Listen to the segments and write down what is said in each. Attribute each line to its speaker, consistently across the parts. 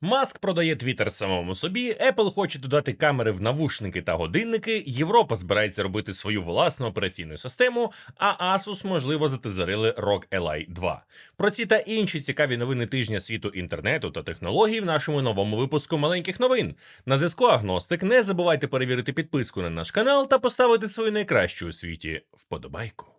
Speaker 1: Маск продає Twitter самому собі, Apple хоче додати камери в навушники та годинники, Європа збирається робити свою власну операційну систему, а Asus, можливо, затизерили ROG Ally 2. Про ці та інші цікаві новини тижня світу інтернету та технологій в нашому новому випуску маленьких новин. На зв'язку Агностик. Не забувайте перевірити підписку на наш канал та поставити свою найкращу у світі вподобайку.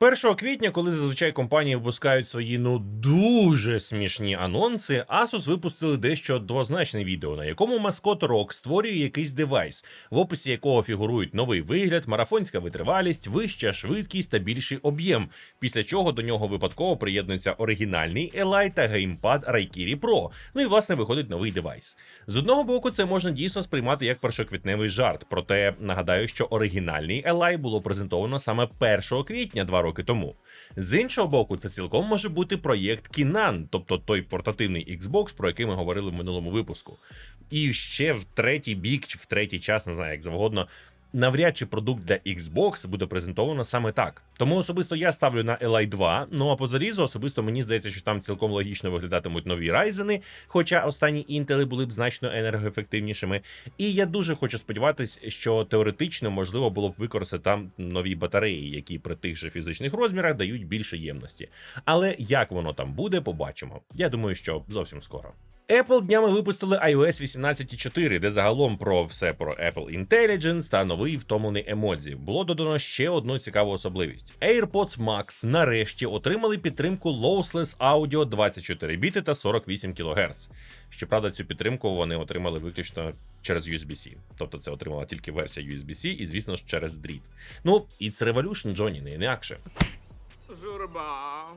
Speaker 1: 1 квітня, коли зазвичай компанії випускають свої ну дуже смішні анонси, Asus випустили дещо двозначне відео, на якому маскот ROG створює якийсь девайс, в описі якого фігурують новий вигляд, марафонська витривалість, вища швидкість та більший об'єм. Після чого до нього випадково приєднується оригінальний Eli та геймпад Raikiri Pro. Ну і власне виходить новий девайс. З одного боку, це можна дійсно сприймати як першоквітневий жарт. Проте нагадаю, що оригінальний Eli було презентовано саме 1 квітня, два роки тому. З іншого боку, це цілком може бути проєкт Kinan, тобто той портативний Xbox, про який ми говорили в минулому випуску. І ще в третій бік, в третій час, не знаю, як завгодно. Навряд чи продукт для Xbox буде презентовано саме так. Тому особисто я ставлю на Li 2, ну а по зарізу особисто мені здається, що там цілком логічно виглядатимуть нові Ryzen, хоча останні інтели були б значно енергоефективнішими. І я дуже хочу сподіватися, що теоретично можливо було б використати там нові батареї, які при тих же фізичних розмірах дають більше ємності. Але як воно там буде, побачимо. Я думаю, що зовсім скоро. Apple днями випустили iOS 18.4, де загалом про все про Apple Intelligence та новий втомлений емодзі. Було додано ще одну цікаву особливість: AirPods Max нарешті отримали підтримку Lossless Audio 24 біти та 48 кГц. Щоправда, цю підтримку вони отримали виключно через USB-C. Тобто це отримала тільки версія USB-C і, звісно ж, через дріт. Ну, it's Revolution, Джоні, не інакше.
Speaker 2: Журба.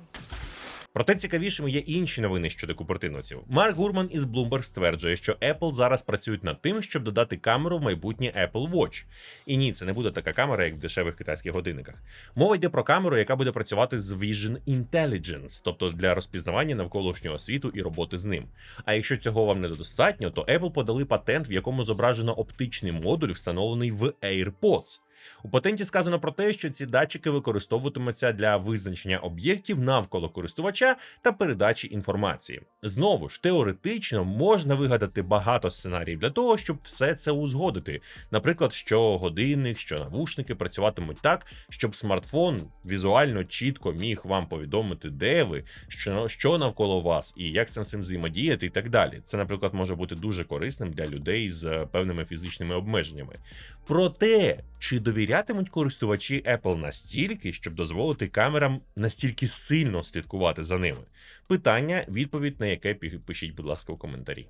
Speaker 1: Проте цікавішими є інші новини щодо купертиновців. Марк Гурман із Bloomberg стверджує, що Apple зараз працюють над тим, щоб додати камеру в майбутнє Apple Watch. І ні, це не буде така камера, як в дешевих китайських годинниках. Мова йде про камеру, яка буде працювати з Vision Intelligence, тобто для розпізнавання навколишнього світу і роботи з ним. А якщо цього вам недостатньо, то Apple подали патент, в якому зображено оптичний модуль, встановлений в AirPods. У патенті сказано про те, що ці датчики використовуватимуться для визначення об'єктів навколо користувача та передачі інформації. Знову ж теоретично можна вигадати багато сценаріїв для того, щоб все це узгодити. Наприклад, що годинник, що навушники працюватимуть так, щоб смартфон візуально чітко міг вам повідомити, де ви, що, що навколо вас, і як з цим взаємодіяти, і так далі. Це, наприклад, може бути дуже корисним для людей з певними фізичними обмеженнями. Проте, чи довірятимуть користувачі Apple настільки, щоб дозволити камерам настільки сильно слідкувати за ними? Питання, відповідь на яке пишіть, будь ласка, у коментарі.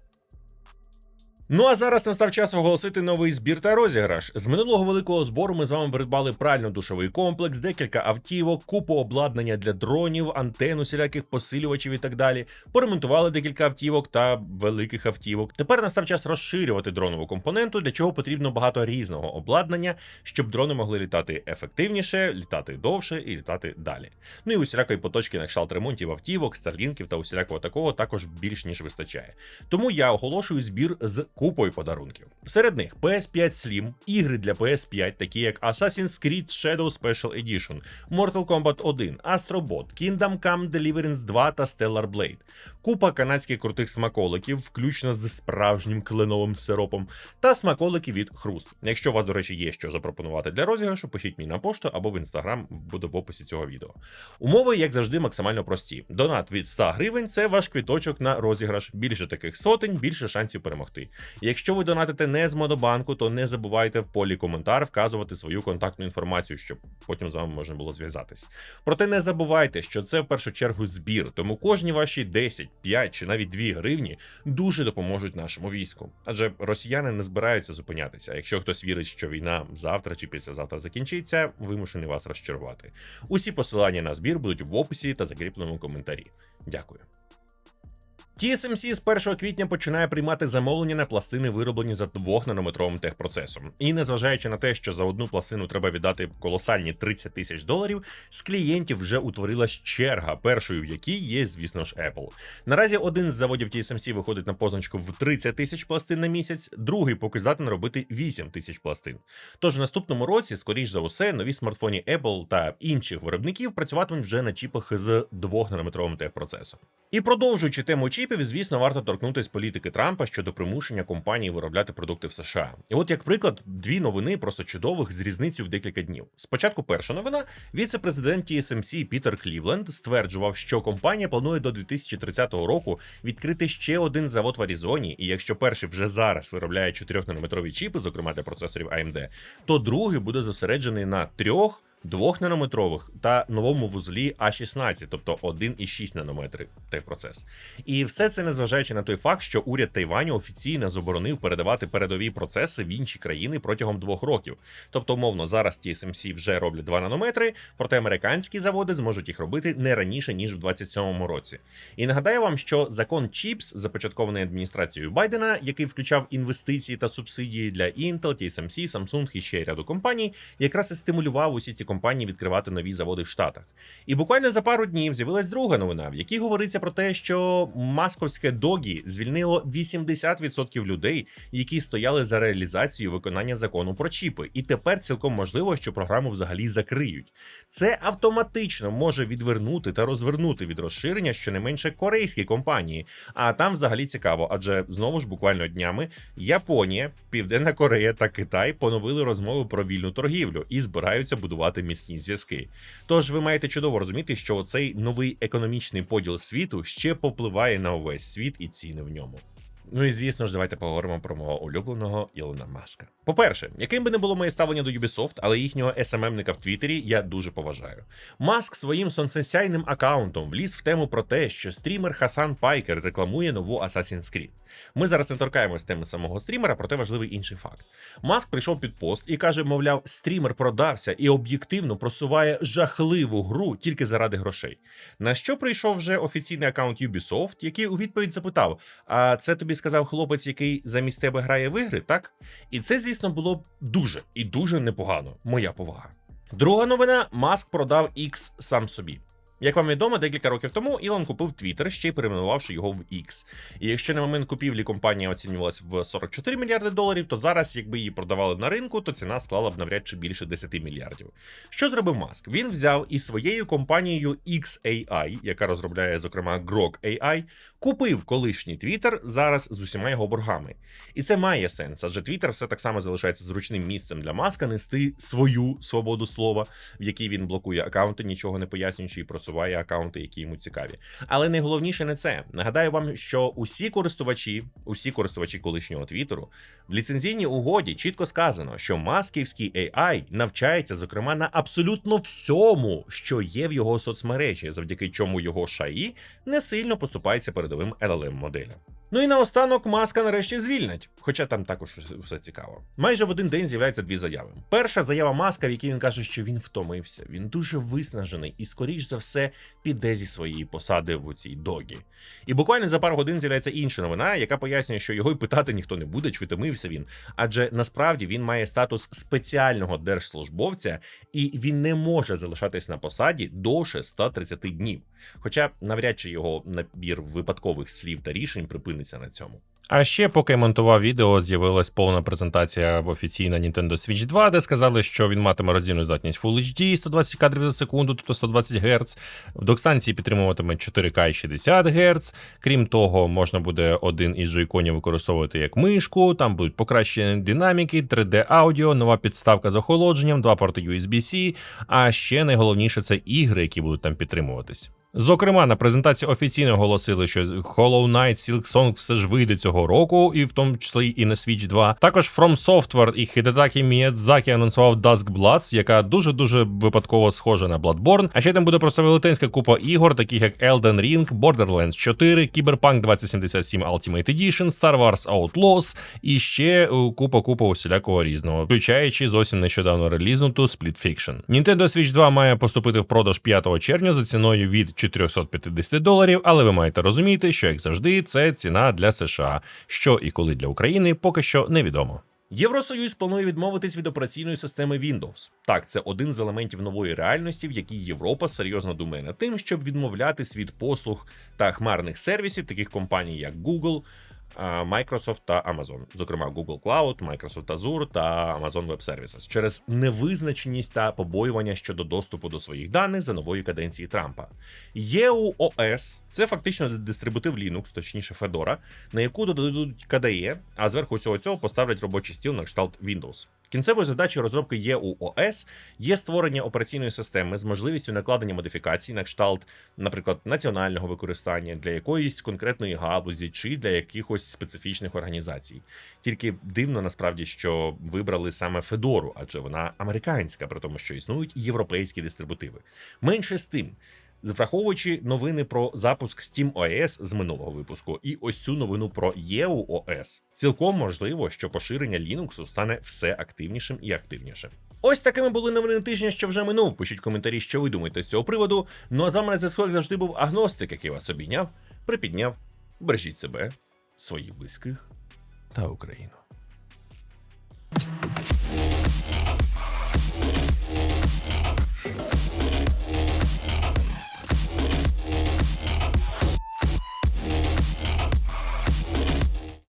Speaker 1: Ну а зараз настав час оголосити новий збір та розіграш. З минулого великого збору ми з вами придбали прально-душовий комплекс, декілька автівок, купу обладнання для дронів, антенн, усіляких посилювачів і так далі. Поремонтували декілька автівок та великих автівок. Тепер настав час розширювати дронову компоненту, для чого потрібно багато різного обладнання, щоб дрони могли літати ефективніше, літати довше і літати далі. Ну і усілякої поточки на кшталт ремонтів автівок, старлінків та усілякого такого також більш ніж вистачає. Тому я оголошую збір з купою подарунків. Серед них PS5 Slim, ігри для PS5, такі як Assassin's Creed Shadow Special Edition, Mortal Kombat 1, Astro Bot, Kingdom Come Deliverance 2 та Stellar Blade, купа канадських крутих смаколиків, включно з справжнім кленовим сиропом, та смаколики від Хруст. Якщо у вас, до речі, є що запропонувати для розіграшу, пишіть мені на пошту або в інстаграм, буде в описі цього відео. Умови, як завжди, максимально прості. Донат від 100 гривень це ваш квіточок на розіграш. Більше таких сотень, більше шансів перемогти. Якщо ви донатите не з Модобанку, то не забувайте в полі коментар вказувати свою контактну інформацію, щоб потім з вами можна було зв'язатись. Проте не забувайте, що це в першу чергу збір, тому кожні ваші 10, 5 чи навіть 2 гривні дуже допоможуть нашому війську. Адже росіяни не збираються зупинятися. Якщо хтось вірить, що війна завтра чи післязавтра закінчиться, вимушений вас розчарувати. Усі посилання на збір будуть в описі та закріпленому коментарі. Дякую. TSMC з 1 квітня починає приймати замовлення на пластини, вироблені за 2-нанометровим техпроцесом. І незважаючи на те, що за одну пластину треба віддати колосальні 30 тисяч доларів, з клієнтів вже утворилась черга, першою в якій є, звісно ж, Apple. Наразі один з заводів TSMC виходить на позначку в 30 тисяч пластин на місяць, другий поки здатен робити 8 тисяч пластин. Тож в наступному році, скоріш за усе, нові смартфоні Apple та інших виробників працюватимуть вже на чіпах з 2-нанометровим техпроцесом. І продовжуючи тему чіпів, звісно, варто торкнутись політики Трампа щодо примушення компаній виробляти продукти в США. І от, як приклад, дві новини просто чудових з різницею в декілька днів. Спочатку перша новина: віце-президент TSMC Пітер Клівленд стверджував, що компанія планує до 2030 року відкрити ще один завод в Аризоні, і якщо перший вже зараз виробляє 4-нанометрові чіпи, зокрема для процесорів AMD, то другий буде зосереджений на трьох. 2-нанометрових та новому вузлі А16, тобто 1,6 нанометри техпроцес. І все це незважаючи на той факт, що уряд Тайваню офіційно заборонив передавати передові процеси в інші країни протягом двох років. Тобто, умовно, зараз TSMC вже роблять 2 нанометри, проте американські заводи зможуть їх робити не раніше ніж в 27-му році. І нагадаю вам, що закон ЧІПС, започаткований адміністрацією Байдена, який включав інвестиції та субсидії для Intel, TSMC, Samsung і ще ряду компаній, якраз і стимулював усі ці компанії відкривати нові заводи в Штатах. І буквально за пару днів з'явилась друга новина, в якій говориться про те, що масковське догі звільнило 80% людей, які стояли за реалізацією виконання закону про чіпи. І тепер цілком можливо, що програму взагалі закриють. Це автоматично може відвернути та розвернути від розширення щонайменше корейські компанії. А там взагалі цікаво, адже знову ж буквально днями Японія, Південна Корея та Китай поновили розмови про вільну торгівлю і збираються будувати міцні зв'язки. Тож ви маєте чудово розуміти, що цей новий економічний поділ світу ще попливає на увесь світ і ціни в ньому. Ну і звісно ж, давайте поговоримо про мого улюбленого Ілона Маска. По-перше, яким би не було моє ставлення до Ubisoft, але їхнього SMM-ника в Твіттері я дуже поважаю. Маск своїм сонцесяйним аккаунтом вліз в тему про те, що стрімер Хасан Пайкер рекламує нову Assassin's Creed. Ми зараз не торкаємось теми самого стрімера, проте важливий інший факт. Маск прийшов під пост і каже: мовляв, стрімер продався і об'єктивно просуває жахливу гру тільки заради грошей. На що прийшов вже офіційний аккаунт Ubisoft, який у відповідь запитав: А це тобі сказав хлопець, який замість тебе грає в ігри, так? І це, звісно, було б дуже і дуже непогано. Моя повага. Друга новина: Маск продав X сам собі. Як вам відомо, декілька років тому Ілон купив Twitter, ще й перейменувавши його в X. І якщо на момент купівлі компанія оцінювалась в 44 мільярди доларів, то зараз, якби її продавали на ринку, то ціна склала б навряд чи більше 10 мільярдів. Що зробив Маск? Він взяв і своєю компанією XAI, яка розробляє, зокрема, Grok AI, купив колишній Twitter зараз з усіма його боргами. І це має сенс, адже Twitter все так само залишається зручним місцем для Маска нести свою свободу слова, в якій він блокує акаунти, нічого не пояснюючи і просуває акаунти, які йому цікаві. Але найголовніше не це. Нагадаю вам, що усі користувачі, усі користувачі колишнього Твіттеру, в ліцензійній угоді чітко сказано, що масківський AI навчається, зокрема, на абсолютно всьому, що є в його соцмережі, завдяки чому його шаї не сильно поступається передовим LLM моделям. Ну і наостанок маска нарешті звільнять, хоча там також все цікаво. Майже в один день з'являються дві заяви. Перша заява маска, в якій він каже, що він втомився, він дуже виснажений і, скоріш за все, піде зі своєї посади в цій догі. І буквально за пару годин з'являється інша новина, яка пояснює, що його й питати ніхто не буде, чи втомився він. Адже насправді він має статус спеціального держслужбовця, і він не може залишатись на посаді довше 130 днів. Хоча навряд чи його набір випадкових слів та рішень припиниться на цьому.
Speaker 3: А ще, поки я монтував відео, з'явилась повна презентація офіційна Nintendo Switch 2, де сказали, що він матиме роздільну здатність Full HD 120 кадрів за секунду, тобто 120 Гц. В док-станції підтримуватиме 4К і 60 Гц. Крім того, можна буде один із джойконів використовувати як мишку. Там будуть покращені динаміки, 3D аудіо, нова підставка з охолодженням, два порти USB-C. А ще найголовніше це ігри, які будуть там підтримуватись. Зокрема, на презентації офіційно оголосили, що Hollow Knight, Silksong все ж вийде цього року, і в тому числі і на Switch 2. Також From Software і Hidetaki Miyazaki анонсував Dusk Bloods, яка дуже дуже випадково схожа на Bloodborne. А ще там буде просто велетенська купа ігор, таких як Elden Ring, Borderlands 4, Cyberpunk 2077 Ultimate Edition, Star Wars Outlaws і ще е, купа купа усілякого різного, включаючи зовсім нещодавно релізнуту Split Fiction. Nintendo Switch 2 має поступити в продаж 5 червня за ціною від 450 доларів, але ви маєте розуміти, що як завжди, це ціна для США, що і коли для України поки що невідомо.
Speaker 1: Євросоюз планує відмовитись від операційної системи Windows. Так, це один з елементів нової реальності, в якій Європа серйозно думає над тим, щоб відмовлятись від послуг та хмарних сервісів таких компаній, як Google, Microsoft та Amazon, зокрема Google Cloud, Microsoft Azure та Amazon Web Services, через невизначеність та побоювання щодо доступу до своїх даних за нової каденції Трампа. EUOS – це фактично дистрибутив Linux, точніше Fedora, на яку додадуть KDE, а зверху всього цього поставлять робочий стіл на кшталт Windows. Кінцевою задачею розробки EUOS є створення операційної системи з можливістю накладення модифікацій на кшталт, наприклад, національного використання для якоїсь конкретної галузі чи для якихось специфічних організацій. Тільки дивно насправді, що вибрали саме Федору, адже вона американська, при тому, що існують європейські дистрибутиви. Менше з тим. Враховуючи новини про запуск SteamOS з минулого випуску, і ось цю новину про EUOS, цілком можливо, що поширення Linux стане все активнішим і активнішим. Ось такими були новини тижня, що вже минув. Пишіть коментарі, що ви думаєте з цього приводу. Ну а з вами на зв'язку, як завжди був агностик, який вас обійняв, припідняв. Бережіть себе, своїх близьких та Україну.